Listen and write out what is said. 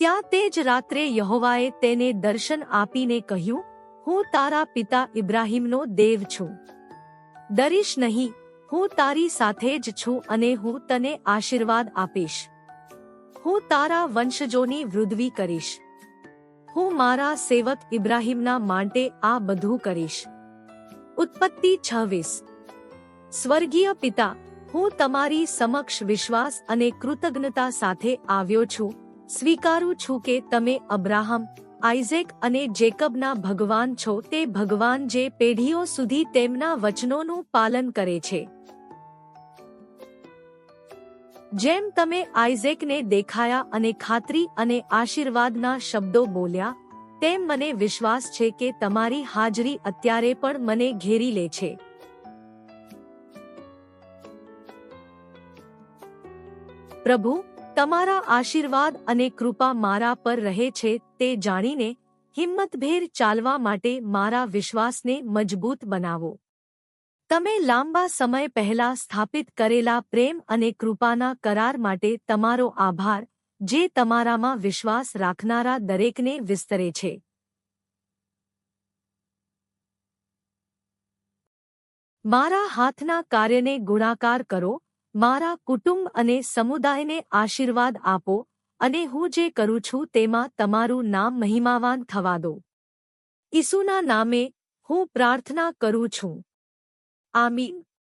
ત્યાં તે જ રાત્રે યહોવાએ તેને દર્શન આપીને કહ્યું, હું તારા પિતા ઇબ્રાહીમનો દેવ છું. ડરીશ નહીં, હું તારી સાથે જ છું અને હું તને આશીર્વાદ આપીશ. હું તારા વંશજોની વૃદ્ધિ કરીશ. હું મારા સેવક ઇબ્રાહીમના માટે આ બધું કરીશ. ઉત્પત્તિ છવ્વીસ. સ્વર્ગીય પિતા, હું તમારી સમક્ષ વિશ્વાસ અને કૃતજ્ઞતા સાથે આવ્યો છું. સ્વીકારું છું કે તમે અબ્રાહમ, આઇઝેક અને જેકબના ભગવાન છો, તે ભગવાન જે પેઢીઓ સુધી તેમના વચનોનું પાલન કરે છે. જેમ તમે આઇઝેકને દેખાયા અને ખાતરી અને આશીર્વાદના શબ્દો બોલ્યા, તેમ મને વિશ્વાસ છે કે તમારી હાજરી અત્યારે પણ મને ઘેરી લે છે. પ્રભુ તમારા આશીર્વાદ અને કૃપા મારા પર રહે છે તે જાણીને હિંમતભેર ચાલવા માટે મારા વિશ્વાસને મજબૂત બનાવો. તમે લાંબા સમય પહેલા સ્થાપિત કરેલા પ્રેમ અને કૃપાના કરાર માટે તમારો આભાર, જે તમારામાં વિશ્વાસ રાખનારા દરેકને વિસ્તરે છે. મારા હાથના કાર્યને ગુણાકાર કરો મારા કુટુંબ અને સમુદાયને આશીર્વાદ આપો અને હું જે કરું છું તેમાં તમારું નામ મહિમાવાન થવા દો. ઈસુના નામે હું પ્રાર્થના કરું છું. આમીન.